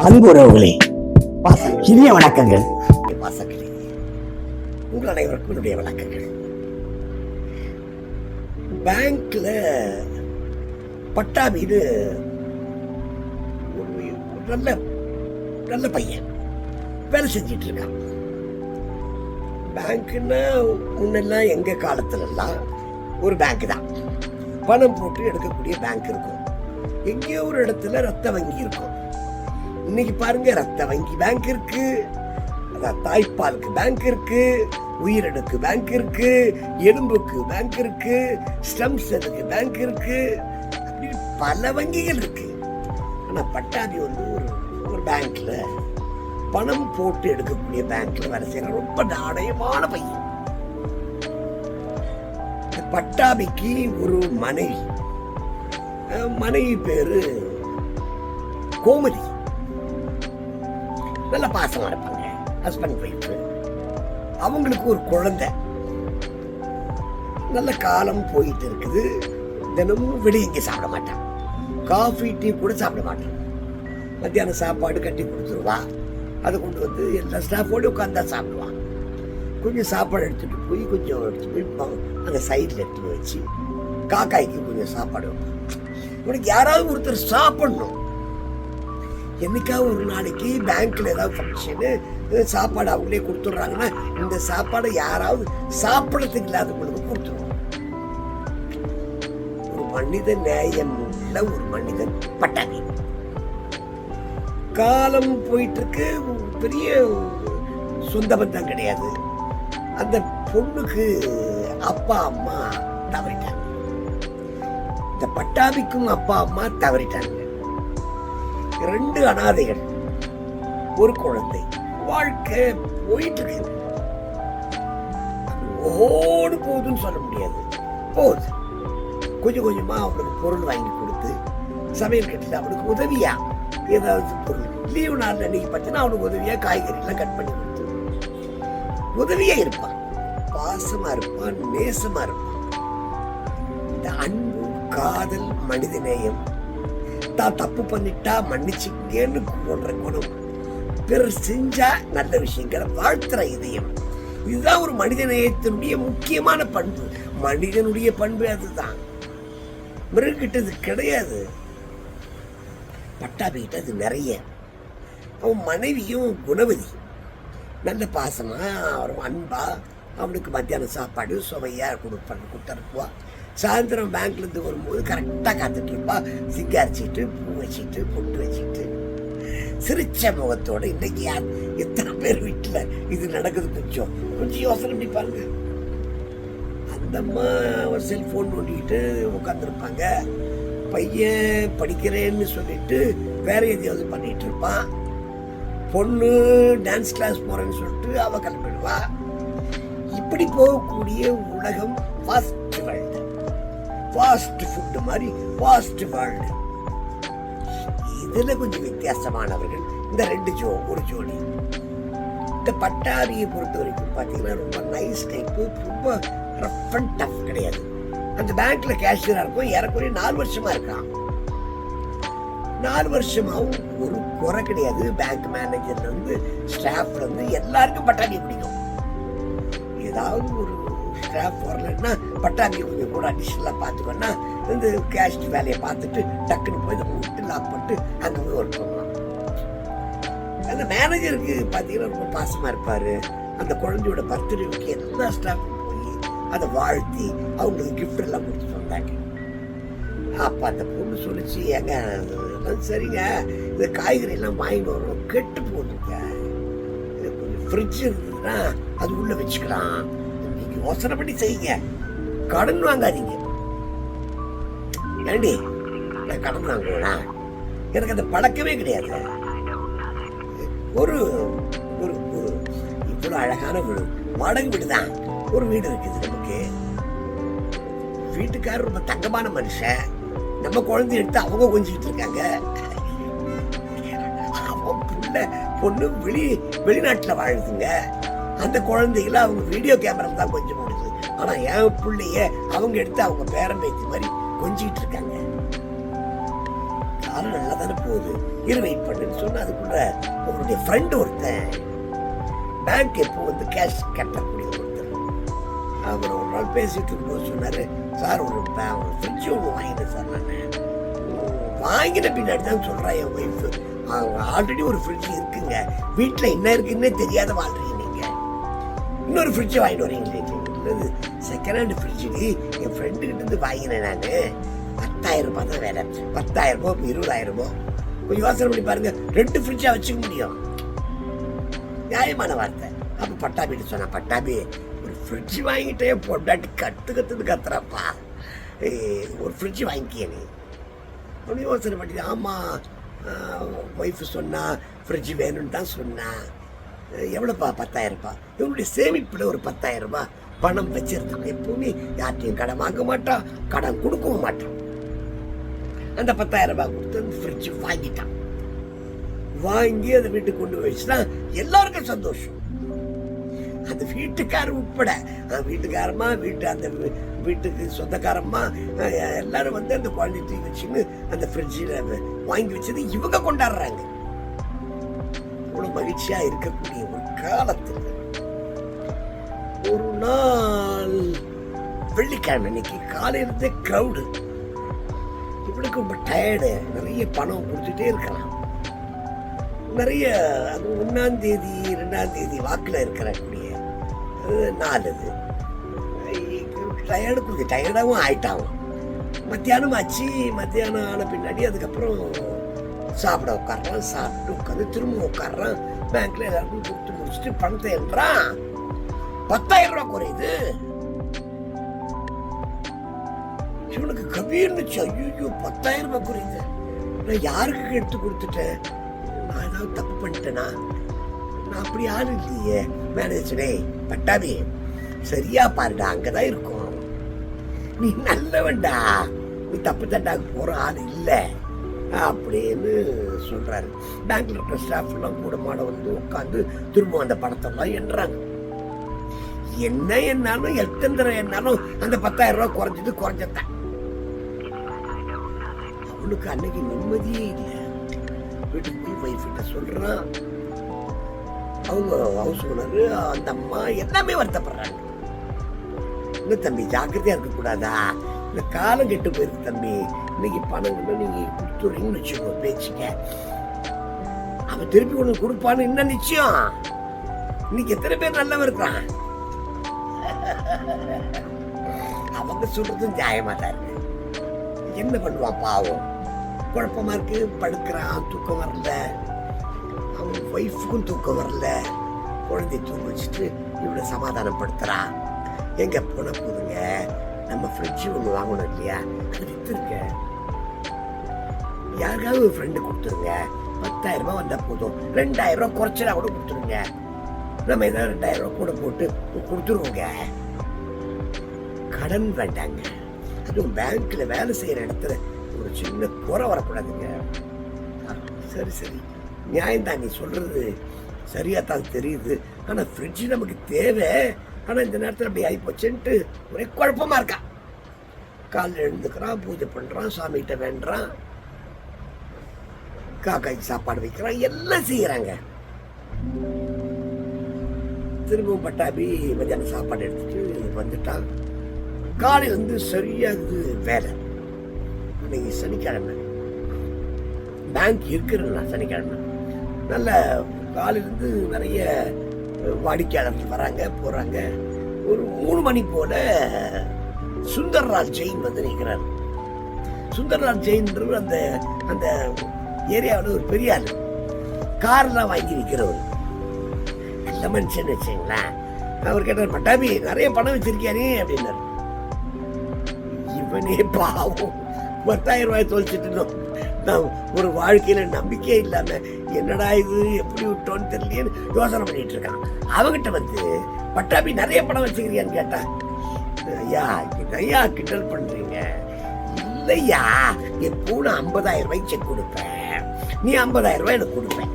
அன்புறவுகளே இனிய வணக்கங்கள். பாசங்களே உங்கள் அனைவருக்கும் என்னுடைய வணக்கங்கள். பேங்க்ல பட்டா மீது ஒரு நல்ல நல்ல பையன் வேலை செஞ்சிட்டு இருக்கான் பேங்க்னா முன்னெல்லாம் எங்க காலத்துலலாம் ஒரு பேங்க் தான். பணம் போட்டு எடுக்கக்கூடிய பேங்க் இருக்கும். எங்கேயோ ஒரு இடத்துல ரத்த வங்கி இருக்கும். இன்னைக்கு பாருங்க ரத்த வங்கி பேங்க் இருக்கு. தாய்ப்பாலுக்கு பேங்க் இருக்கு. உயிரணுக்கு பேங்க் இருக்கு. எலும்புக்கு பேங்க் இருக்கு. ஸ்டம்ஸ் அதுக்கு பேங்க் இருக்கு. பல வங்கிகள் இருக்கு. ஆனா பட்டாபி வந்து ஒரு ஒரு பேங்க்ல பணம் போட்டு எடுக்கக்கூடிய பேங்க்ல வேலை செய்யற ரொம்ப நாணயமான பையன். இந்த பட்டாபிக்கு ஒரு மனைவி. மனைவி பேரு கோமதி. நல்ல பாசமா இருப்பாங்க ஹஸ்பண்ட் ஒய்ஃப் அவங்களுக்கு ஒரு குழந்தை. நல்ல காலம் போயிட்டு இருக்குது. தினமும் வெளியே இங்கே சாப்பிட மாட்டான். காஃபி டீ கூட சாப்பிட மாட்டான். மத்தியானம் சாப்பாடு கட்டி கொடுத்துருவா. அதை கொண்டு வந்து எல்லா ஸ்டாஃபோடு உட்காந்தா சாப்பிடுவான். கொஞ்சம் சாப்பாடு எடுத்துட்டு போய் கொஞ்சம் எடுத்துட்டு போய் அந்த சைடில் எடுத்து வச்சு காக்காய்க்கு கொஞ்சம் சாப்பாடு வைப்பான். உனக்கு யாராவது ஒருத்தர் சாப்பிடணும். என்னைக்காவது ஒரு நாளைக்கு பேங்க்கில் ஏதாவது ஃபங்க்ஷனு சாப்பாடு அவங்களே கொடுத்துட்றாங்கன்னா இந்த சாப்பாடை யாராவது சாப்பிடறதுக்கு இல்லாதவங்களுக்கு கொடுத்துருவோம். ஒரு மனித நேயம் உள்ள ஒரு மனிதன் பட்டாணி. காலம் போயிட்டு இருக்கு பெரிய சொந்த பந்தம் கிடையாது. அந்த பொண்ணுக்கு அப்பா அம்மா தவறிட்டாங்க. இந்த பட்டாபிக்கும் அப்பா அம்மா தவறிட்டாங்க. ரெண்டு அனாதைகள். ஒரு குழந்தை. வாழ்க்கை போயிட்டு இருக்கு ஓடு போகுதுன்னு சொல்ல முடியாது. போகுது. கொஞ்சம் கொஞ்சமா அவனுக்கு பொருள் வாங்கி கொடுத்து சமையல் கட்டிட்டு அவனுக்கு உதவியா? ஏதாவது பொருள். லீவு நாள் அன்னைக்கு பார்த்தீங்கன்னா அவனுக்கு உதவியா காய்கறி எல்லாம் கட் பண்ணி கொடுத்து. உதவியா இருப்பான் பாசமா இருப்பான் நேசமா இருப்பான் இந்த அன்பு காதல் மனிதநேயம் தான் தப்பு பண்ணிட்டா மன்னிச்சுக்கேன்னு போடுற குணம். பிறர் செஞ்சா நல்ல விஷயங்களை வாழ்த்துற இதயம். இதுதான் ஒரு மனித நேயத்தினுடைய முக்கியமான பண்பு. மனிதனுடைய பண்பு அதுதான். மிருகிட்டது கிடையாது. பட்டாபிகிட்ட அது நிறைய. அவன் மனைவியும் குணவதி. நல்ல பாசமா அவன் அன்பா அவனுக்கு மத்தியானம் சாப்பாடு சுவையா கொடுப்பான் கொடுத்துருப்பா சாயந்தரம் பேங்க்லேருந்து வரும்போது கரெக்டாக காத்துட்ருப்பா. சிங்காரிச்சிட்டு பூ வச்சுட்டு பொட்டு வச்சுட்டு. சிரிச்ச முகத்தோடு இன்றைக்கி யார்? எத்தனை பேர் வீட்டில் இது நடக்குது கொஞ்சம் கொஞ்சம் யோசனை பண்ணி பாருங்க. அந்த அம்மா ஒரு செல்ஃபோன் நோண்டிக்கிட்டு உட்காந்துருப்பாங்க பையன் படிக்கிறேன்னு சொல்லிட்டு வேற எதையாவது பண்ணிட்டு இருப்பான். பொண்ணு டான்ஸ் கிளாஸ் போறேன்னு சொல்லிட்டு அவ கிளம்பிடுவா. இப்படி போகக்கூடிய உலகம் ஃபாஸ்ட் ஃபாஸ்ட் ஃபுட்டு மாதிரி ஃபாஸ்ட் வேர்ல்டு இதில் கொஞ்சம் வித்தியாசமானவர்கள். இந்த ரெண்டு ஜோ ஒரு ஜோடி. இந்த பட்டாரியை பொறுத்த வரைக்கும் பார்த்தீங்கன்னா ரொம்ப நைஸ் டைப்பு ரொம்ப ரஃப் அண்ட் டஃப் கிடையாது. அந்த பேங்க்ல கேஷியராக இருக்கும் ஏறக்குறைய நாலு வருஷமா இருக்கான். நாலு வருஷமாவும் ஒரு குறை கிடையாது. பேங்க் மேனேஜர்ல இருந்து ஸ்டாஃப்ல இருந்து எல்லாருக்கும் பட்டாணி பிடிக்கும். ஏதாவது ஒரு ஸ்டாஃப் வரலன்னா பட்டாணி கொஞ்சம் கூட அடிஷனலாக பார்த்துக்கோன்னா இந்த கேஸ்ட் வேலையை பார்த்துட்டு டக்குன்னு போய் நம்ம விட்டு லாக் பண்ணிட்டு அங்கே போய் ஒர்க் பண்ணலாம். அந்த மேனேஜருக்கு பார்த்தீங்கன்னா ரொம்ப பாசமாக இருப்பார். அந்த குழந்தையோட பர்த்டேவுக்கு எல்லா ஸ்டாஃப் போய் அதை வாழ்த்தி அவங்களுக்கு கிஃப்ட் எல்லாம் கொடுத்துட்டு வந்தாங்க அப்போ அந்த பொண்ணு சொல்லிச்சு ஏங்க சரிங்க. இந்த காய்கறி எல்லாம் வாங்கிட்டு வரோம். கெட்டு போகுதுங்க. ஃப்ரிட்ஜ் இருந்ததுன்னா அது உள்ளே வச்சுக்கலாம். நீங்கள் யோசனை பண்ணி செய்யுங்க. கடன் வாங்காதீங்க. ஏண்டி? நான் கடன் வாங்குவேனா? எனக்கு அந்த பழக்கமே கிடையாது. ஒரு ஒரு இவ்வளோ இவ்வளவு அழகான வீடு வாடகை வீடு தான் ஒரு வீடு இருக்குது நமக்கு. வீட்டுக்காரர் ரொம்ப தங்கமான மனுஷன். நம்ம குழந்தை எடுத்து அவங்க கொஞ்சிட்டு இருக்காங்க. அவன் புள்ள பொண்ணு வெளி வெளிநாட்டுல வாழுதுங்க. அந்த குழந்தைகளை அவங்க வீடியோ கேமரா தான் கொஞ்சம் முடியுது ஆனா என் பிள்ளைய அவங்க எடுத்து அவங்க பேரம்பேத்தி மாதிரி கொஞ்சிட்டு இருக்காங்க. காலம் நல்லா தானே போகுது. இரு வெயிட் பண்ணுன்னு சொன்னா அதுக்குள்ள உங்களுடைய ஃப்ரெண்ட் ஒருத்தன். பேங்க் எப்போ வந்து கேஷ் கட்டக்கூடிய ஒருத்தர் அவர் ஒரு நாள் பேசிட்டு இருக்கும்போது சொன்னாரு சார் ஒரு ஒரு ஃப்ரிட்ஜ் ஒன்று வாங்கினேன் சார் நான். வாங்கின பின்னாடி தான் சொல்றா என் ஒய்ஃப் அவங்க ஆல்ரெடி ஒரு ஃப்ரிட்ஜ் இருக்குங்க. வீட்டில் என்ன இருக்குன்னே தெரியாத வாழ்றீங்க நீங்கள் இன்னொரு ஃப்ரிட்ஜ் வாங்கிட்டு வரீங்களே. செகண்ட் ஹேண்ட் ஃப்ரிட்ஜுக்கு என் ஃப்ரெண்டு கிட்ட இருந்து வாங்கினேன் நான். பத்தாயிரம் ரூபாய் தான் வேலை. பத்தாயிரம் ரூபாய் இப்போ இருபதாயிரம் ரூபாய். கொஞ்சம் யோசனை பண்ணி பாருங்க. ரெண்டு ஃப்ரிட்ஜாக வச்சுக்க முடியும். நியாயமான வார்த்தை. அப்போ பட்டாபிட்டு சொன்னான் பட்டாபி ஒரு ஃப்ரிட்ஜ் வாங்கிட்டே பொண்டாட்டி கற்று கத்துன்னு கத்துறப்பா. ஒரு ஃப்ரிட்ஜ் வாங்கிக்கிய நீ. அப்படி யோசனை பண்ணி ஆமாம் ஒய்ஃப் சொன்னா ஃப்ரிட்ஜ் வேணும்னு தான் சொன்னா. எவ்வளோப்பா பத்தாயிரம் ரூபாய் இவங்களுடைய சேமிப்பில் ஒரு பத்தாயிரம் ரூபாய். பணம் வச்சிருந்தாங்க எப்பவுமே யார்ட்டையும் கடன் வாங்க மாட்டான் கடன் கொடுக்கவும் மாட்டான் அந்த பத்தாயிரம் ரூபாய் கொடுத்து அந்த ஃப்ரிட்ஜ் வாங்கிட்டான் வாங்கி அதை வீட்டுக்கு கொண்டு போயிடுச்சுன்னா எல்லாருக்கும் சந்தோஷம். அந்த வீட்டுக்காரர் உட்பட அந்த வீட்டுக்காரமா வீட்டு அந்த வீட்டுக்கு சொந்தக்காரம்மா எல்லாரும் வந்து அந்த குவாலிட்டி வச்சுன்னு அந்த ஃப்ரிட்ஜில் வாங்கி வச்சது இவங்க கொண்டாடுறாங்க. இவ்வளவு மகிழ்ச்சியாக இருக்கக்கூடிய ஒரு காலத்தில் ஒரு நாள் வெள்ளிக்கிழமை இன்னைக்கு காலையிலிருந்தே க்ரௌடு இவனுக்கு ரொம்ப டயர்டு நிறைய பணம் கொடுத்துட்டே இருக்கலாம். நிறைய அது ஒன்றாம் தேதி ரெண்டாம் தேதி வாக்கில் இருக்கிறக்கூடிய நாள் அது. டயர்டு கொஞ்சம் டயர்டாகவும் ஆயிட்டாங்க மத்தியானம் ஆச்சு மத்தியானம் ஆன பின்னாடி அதுக்கப்புறம் சாப்பிட உட்கார்றான் சாப்பிட்டு உட்காந்து திரும்ப உட்கார்றான். பேங்க்ல எல்லாருக்கும் கொடுத்து முடிச்சுட்டு பணத்தை என்றான் பத்தாயிரம் ரூபாய் குறையுது இவனுக்கு கபீர்னுச்சு ஐயோ பத்தாயிரம் ரூபாய் குறையுது நான் யாருக்கு எடுத்து கொடுத்துட்டேன்? நான் ஏதாவது தப்பு பண்ணிட்டேனா? நான் அப்படி யாரும் இல்லையே மேனேஜரே பட்டாபி சரியா பாருடா அங்கதான் இருக்கும். நீ நல்லவன்டா. நீ தப்பு தண்டாக்கு போற ஆள் இல்லை. அப்படின்னு சொல்றாரு. பேங்க்ல இருக்கிற ஸ்டாஃப் எல்லாம் கூட மாட வந்து உட்காந்து திரும்ப அந்த படத்தெல்லாம் எண்ணுறாங்க. என்ன என்னாலும் எத்தந்திரம் என்னாலும் அந்த பத்தாயிரம் ரூபா குறைஞ்சது குறைஞ்சதான் அவனுக்கு அன்னைக்கு நிம்மதியே இல்லை. வீட்டுக்கு போய் வைஃப் கிட்ட சொல்றான். அவங்க ஹவுஸ் ஓனர் அந்த அம்மா எல்லாமே வருத்தப்படுறாங்க. என்ன தம்பி ஜாக்கிரதையா இருக்க கூடாதா? இந்த காலம் கெட்டு போயிருக்கு தம்பி. இன்னைக்கு பணம் நீங்க கொடுத்துறீங்கன்னு வச்சுக்கோ பேச்சுக்க. அவன் திருப்பி ஒன்று கொடுப்பான்னு என்ன நிச்சயம்? இன்னைக்கு எத்தனை பேர் நல்லவன் இருக்கான் அவங்க சொல்றதும் நியாயமா தான் இருக்கு. என்ன பண்ணுவான் பாவம்? குழப்பமா இருக்கு படுக்கிறான் தூக்கம் வரல. அவன் ஒய்ஃபுக்கும் தூக்கம் வரல. குழந்தைய தூங்க வச்சுட்டு இவனை சமாதானப்படுத்துறான் எங்க போன போதுங்க? நம்ம ஃப்ரிட்ஜ் ஒன்று வாங்கணும் இல்லையா? அது யாருக்காவது ஒரு ஃப்ரெண்டு கொடுத்துருங்க. பத்தாயிரம் ரூபாய் வந்தா போதும். ரெண்டாயிரம் ரூபாய் குறைச்சலா கூட கொடுத்துருங்க. நம்ம ஏதாவது ரெண்டாயிரம் ரூபாய் கூட போட்டு கொடுத்துருவோங்க. கடன் வேண்டாங்க. அதுவும் பேங்க்ல வேலை செய்யற இடத்துல ஒரு சின்ன குறை வரக்கூடாதுங்க. சரி சரி. நியாயம்தான் நீ சொல்றது சரியா தான் தெரியுது. ஆனா ஃப்ரிட்ஜ் நமக்கு தேவை. ஆனா இந்த நேரத்தில் அப்படி ஆகிப்போச்சுன்ட்டு ஒரே குழப்பமா இருக்கா? காலில் எழுந்துக்கிறான் பூஜை பண்றான் சாமிகிட்ட வேண்டுறான். காக்காய்க்கு சாப்பாடு வைக்கிறான் எல்லாம் செய்யறாங்க. திரும்பவும் பட்டாபி மத்தியானம் சாப்பாடு எடுத்துட்டு வந்துட்டான். காலை வந்து சரியாக வேலை. இன்னைக்கு சனிக்கிழமை. பேங்க் இருக்கிறன்னா சனிக்கிழமை. நல்ல காலையிலேருந்து நிறைய வாடிக்கையாளர்கள் வராங்க போகிறாங்க ஒரு மூணு மணி போல சுந்தர்ராஜ் ஜெயின் வந்து நிற்கிறார் சுந்தர்ராஜ் ஜெயின்றவர் அந்த அந்த ஏரியாவில் ஒரு பெரிய கார்லாம் வாங்கி விற்கிறவர் நல்ல மனுஷன் வச்சுங்களேன். அவர் கேட்டார் பட்டாபி நிறைய பணம் வச்சிருக்கியானே அப்படின்னாரு. இவனே பாவம். பத்தாயிரம் ரூபாய் தொலைச்சிட்டு நான் ஒரு வாழ்க்கையில நம்பிக்கை இல்லாம என்னடா இது எப்படி விட்டோன்னு தெரியலேன்னு யோசனை பண்ணிட்டு இருக்கான். அவகிட்ட வந்து பட்டாபி நிறைய படம் வச்சுக்கிறியான்னு கேட்டா ஐயா நிறையா கிண்டல் பண்றீங்க? இல்லையா என் நான் ஐம்பதாயிரம் ரூபாய் செக் கொடுப்பேன். நீ ஐம்பதாயிரம் ரூபாய் எனக்கு கொடுப்பேன்.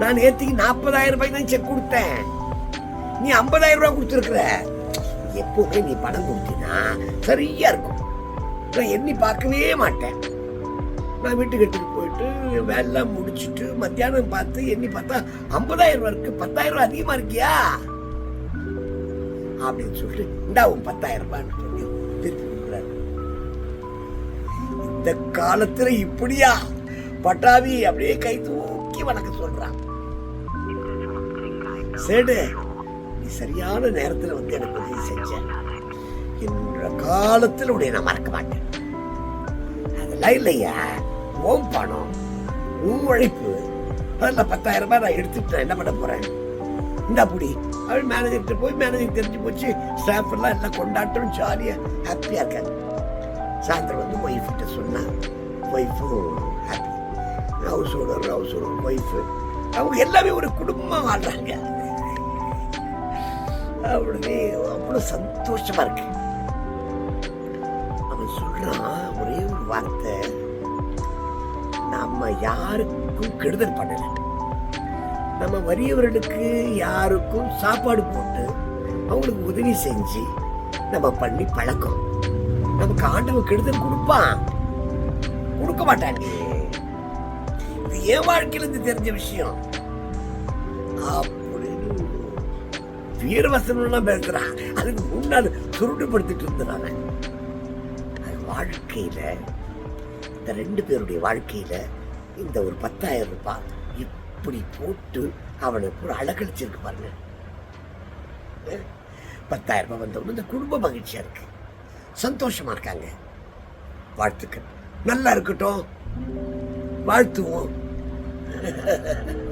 நான் நேற்றுக்கு நாற்பதாயிரம் ரூபாய் தான் செக் கொடுத்தேன். நீ ஐம்பதாயிரம் ரூபாய் கொடுத்துருக்குற. எப்பவுமே நீ பணம் கொடுத்தினா சரியா இருக்கும். நான் எண்ணி பார்க்கவே மாட்டேன். நான் வீட்டுக்கு எடுத்துட்டு போயிட்டு வேலைலாம் முடிச்சுட்டு மத்தியானம் பார்த்து எண்ணி பார்த்தா ஐம்பதாயிரம் ரூபா இருக்கு. பத்தாயிரம் ரூபா அதிகமா இருக்கியா? அப்படின்னு சொல்லிட்டு இந்தா உன் பத்தாயிரம் ரூபான்னு சொல்லி திருப்பி கொடுக்குறாரு இந்த காலத்துல இப்படியா? பட்டாவி அப்படியே கை தூக்கி வணக்கம் சொல்றான். சேடு நீ சரியான நேரத்தில் வந்து எனக்கு உதவி செஞ்ச. என்ற காலத்தில் உடைய நான் மறக்க மாட்டேன். அதெல்லாம் இல்லையா? ஓம் பணம் உன் உழைப்பு அதில் பத்தாயிரம் ரூபாய் நான் எடுத்துட்டு நான் என்ன பண்ண போறேன்? இந்த அப்படி அவள் மேனேஜர்கிட்ட போய் மேனேஜர் தெரிஞ்சு போச்சு. ஸ்டாஃப் எல்லாம் எல்லாம் கொண்டாட்டம் ஜாலியாக ஹாப்பியாக இருக்காங்க. சாயந்தரம் வந்து ஒய்ஃப் கிட்ட சொன்னா ஒய்ஃபும் happy house owner house owner wife அவங்க எல்லாமே ஒரு குடும்பமாக வாழ்றாங்க. அப்படியே அவ்வளோ சந்தோஷமா இருக்கு. அவன் சொல்றான் ஒரே ஒரு வார்த்தை. நம்ம யாருக்கும் கெடுதல் பண்ணல. நம்ம வறியவர்களுக்கு யாருக்கும் சாப்பாடு போட்டு அவங்களுக்கு உதவி செஞ்சு நம்ம பண்ணி பழக்கம். நமக்கு ஆண்டவன் கெடுதல் கொடுப்பான். கொடுக்க மாட்டான். இது என் வாழ்க்கையிலேருந்து தெரிஞ்ச விஷயம். வீரவசனம்லாம் பேசுகிறான் அதுக்கு முன்னால் சுருட்டுப்படுத்திட்டு இருந்தாங்க அது வாழ்க்கையில் இந்த ரெண்டு பேருடைய வாழ்க்கையில் இந்த ஒரு பத்தாயிரம் ரூபாய் இப்படி போட்டு அவனுக்கு ஒரு அழகழிச்சிருக்கு பாருங்க. பத்தாயிரம் ரூபாய் வந்தவொடனே இந்த குடும்ப மகிழ்ச்சியாக இருக்கு. சந்தோஷமாக இருக்காங்க. வாழ்த்துக்கள். நல்லா இருக்கட்டும். வாழ்த்துவோம்.